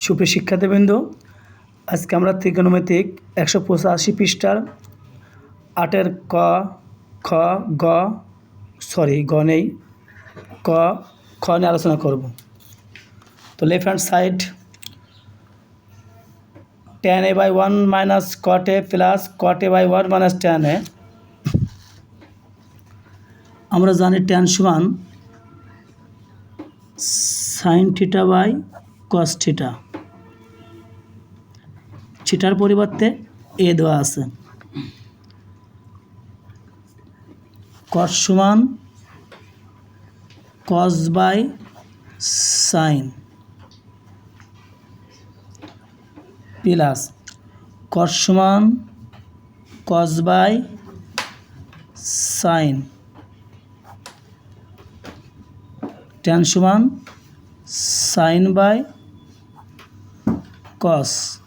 সুপ্রিয় শিক্ষার্থীবৃন্দ, আজকে আমরা ত্রিকোণমিতিক একশো পঁচাশি পৃষ্ঠার আটের ক, খ, গ সরি গ নেই, ক, খ নিয়ে আলোচনা করব। তো left hand side tan A by one minus cot A plus cot A by one minus tan A আমরা জানি টেন সমান sine theta by cos theta থিটার পরিবর্তে এ দেওয়া আছে। কস সমান cos by sine plus cos সমান কস বাই সাইন। সমান সাইন বাই কস।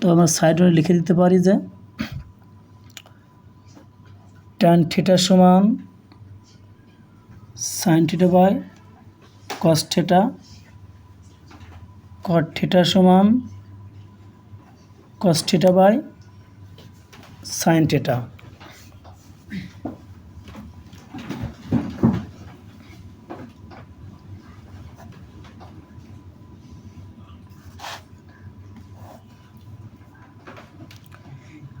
তো আমরা সাইডে লিখে দিতে পারি যে ট্যান থিটা সমান sine theta by cos theta cot theta সমান cos theta by sine theta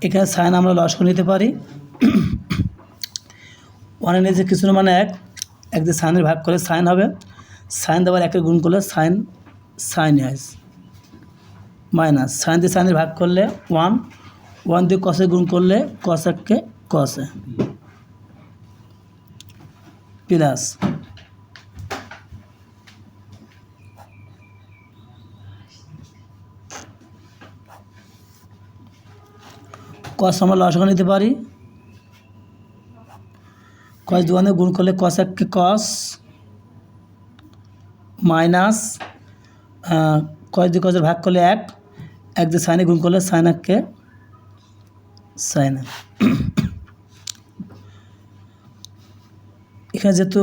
এখানে সাইন আমরা লস্কর নিতে পারি। ওয়ানের নিচে কিছু না মানে এক এক দিয়ে সাইনের ভাগ করে সাইন হবে। সাইন দেওয়ার একের গুণ করলে সাইন সাইন আইস মাইনাস। সাইন দিয়ে সাইনের ভাগ করলে ওয়ান ওয়ান দিয়ে কষে গুণ করলে কস এককে কসে। প্লাস কস আমরা লসগা নিতে পারি? কস দুয়ানে গুণ করলে কস এককে কস? মাইনাস কস দিয়ে কসের ভাগ করলে এক এক দিয়ে সাইনে গুণ করলে সাইন এককে সাইন এখানে যেহেতু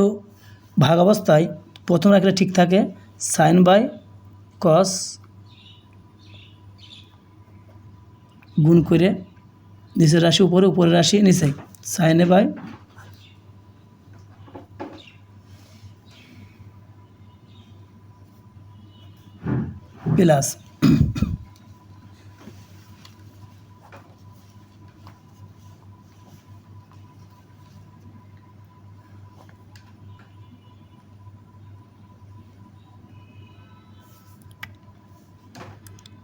ভাগ অবস্থায় প্রথম রাখলে ঠিক থাকে, সাইন বাই কস গুণ করে নিচের রাশি, উপরে, উপরের রাশি, নিচে। সাইনে বাই। প্লাস।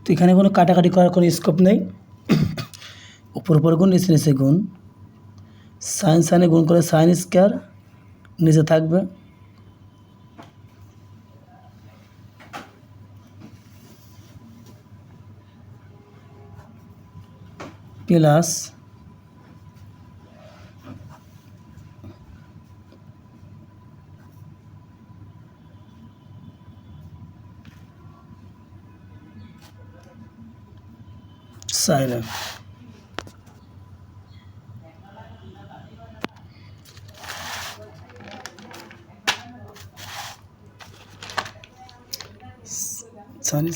তো এখানে কোনো কাটাকাটি করার কোনো স্কোপ নেই। উপর উপর গুণ নিচে নিচে গুণ সাইন সাইনে গুণ করে সাইন স্কোয়ার নিচে থাকবে প্লাস সাইন সাইন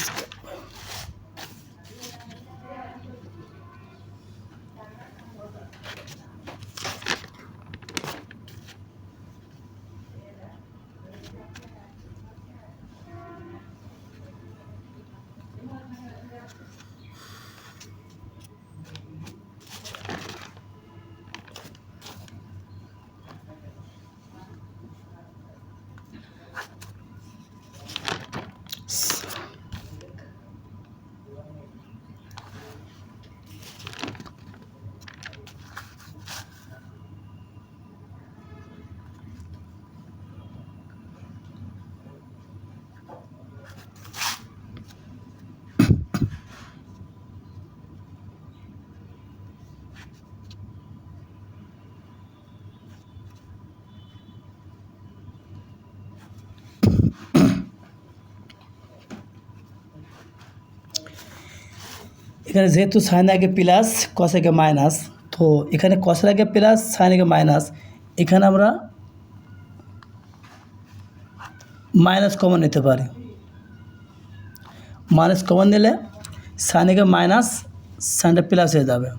এখানে যেহেতু সাইন আগে প্লাস কস আগে মাইনাস তো এখানে কসের আগে প্লাস সাইন আগে মাইনাস এখানে আমরা মাইনাস কমন নিতে পারি। মাইনাস কমন নিলে সাইনকে মাইনাস সাইনটা প্লাস হয়ে যাবে।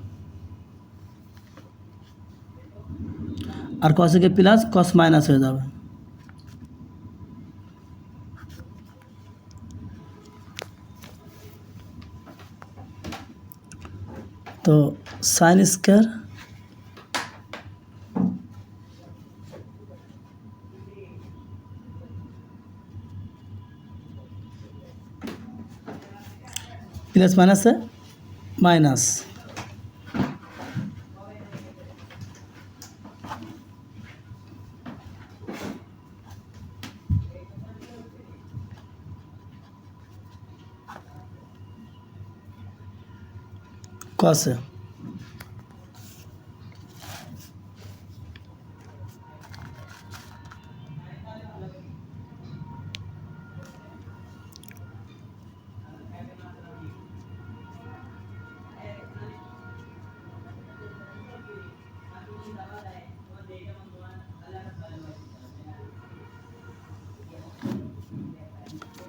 আর কসকে প্লাস কস মাইনাস হয়ে যাবে। তো সাইন স্কোয়ার প্লাস মাইনাসে মাইনাস কসে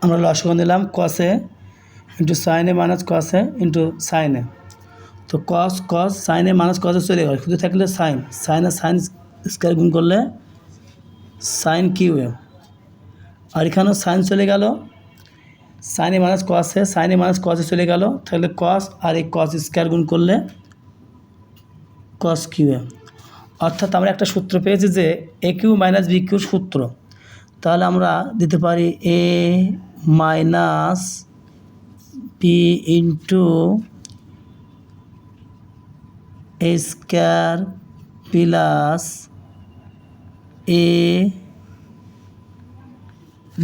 আমরা লসগো দিলাম কসে ইন্টু সাইনে মাইনাস কসে ইন্টু সাইনে তো কস কস সাইনে মাইনাস কসে চলে গেল শুধু থাকলে সাইন সাইনে সাইন স্কোয়ার গুণ করলে সাইন কিউ আর এখানেও সাইন চলে গেল। সাইনে মাইনাস কসে সাইনে মাইনাস কসে চলে গেল। তাহলে কস আর এই কস স্কোয়ার গুণ করলে কস কিউ অর্থাৎ আমরা একটা সূত্র পেয়েছি যে এ কিউ মাইনাস বি কিউর সূত্র। তাহলে আমরা দিতে পারি A minus B into square plus A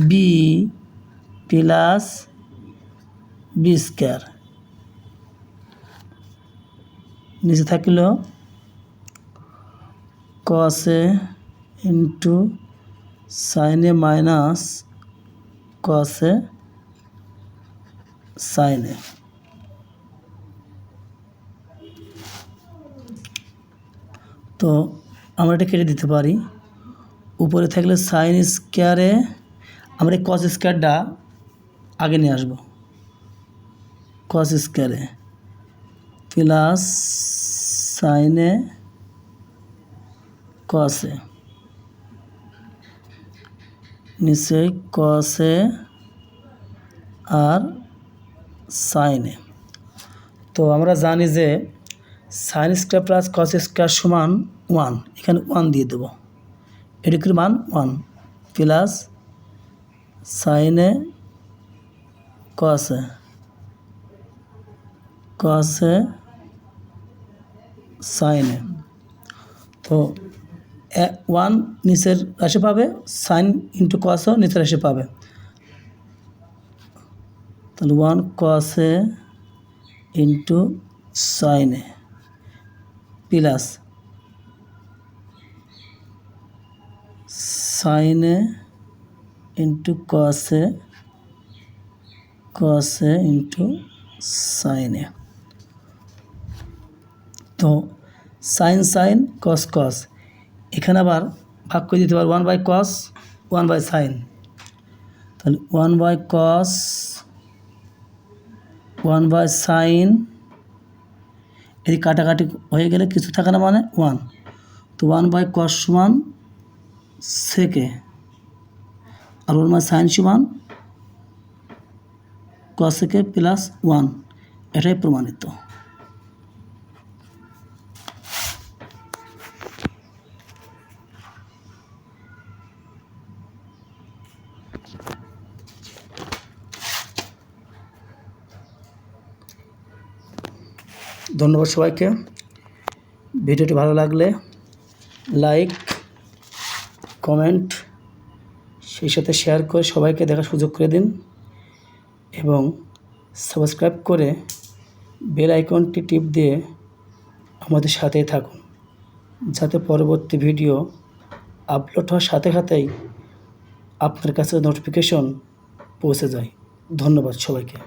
B plus B square. নিচে থাকল কসে ইন্টু সাইনে মাইনাস কসে সাইনে তো আমরা এটা কেটে দিতে পারি। উপরে থাকলে সাইন স্কোয়ারে আমরা এই কস স্কোয়ারটা আগে নিয়ে আসব। কস স্কোয়ারে প্লাস সাইনে কসে নিচে কসে আর সাইনে তো আমরা জানি যে sine square plus cos square সমান ওয়ান এখানে ওয়ান দিয়ে দেবো। এটির মান? ওয়ান প্লাস সাইনে কসে কসে সাইনে তো ওয়ান নিচের রাশি পাবে সাইন ইন্টু কসও নিচের রাশি পাবে। তাহলে ওয়ান কসে ইন্টু সাইনে প্লাস সাইনে ইন্টু কসে কসে ইন্টু সাইনে তো সাইন সাইন কস কস এখানে আবার ভাগ করে দিতে পারব one by cos one by sine তাহলে one by cos one by sine এদিকে কাটাকাটি হয়ে গেলে কিছু থাকে না মানে? ওয়ান তো ওয়ান বাই কস সমান সেকে আর ওয়ান বাই সাইন সমান কসেকে প্লাস ওয়ান এটাই প্রমাণিত। ধন্যবাদ সবাইকে। ভিডিওটি ভালো লাগলে লাইক, কমেন্ট, সেই সাথে শেয়ার করে সবাইকে দেখার সুযোগ করে দিন এবং সাবস্ক্রাইব করে বেল আইকনটি টিপ দিয়ে আমাদের সাথেই থাকুন যাতে পরবর্তী ভিডিও আপলোড হওয়ার সাথে সাথেই আপনার কাছে নোটিফিকেশন পৌঁছে যায়। ধন্যবাদ সবাইকে।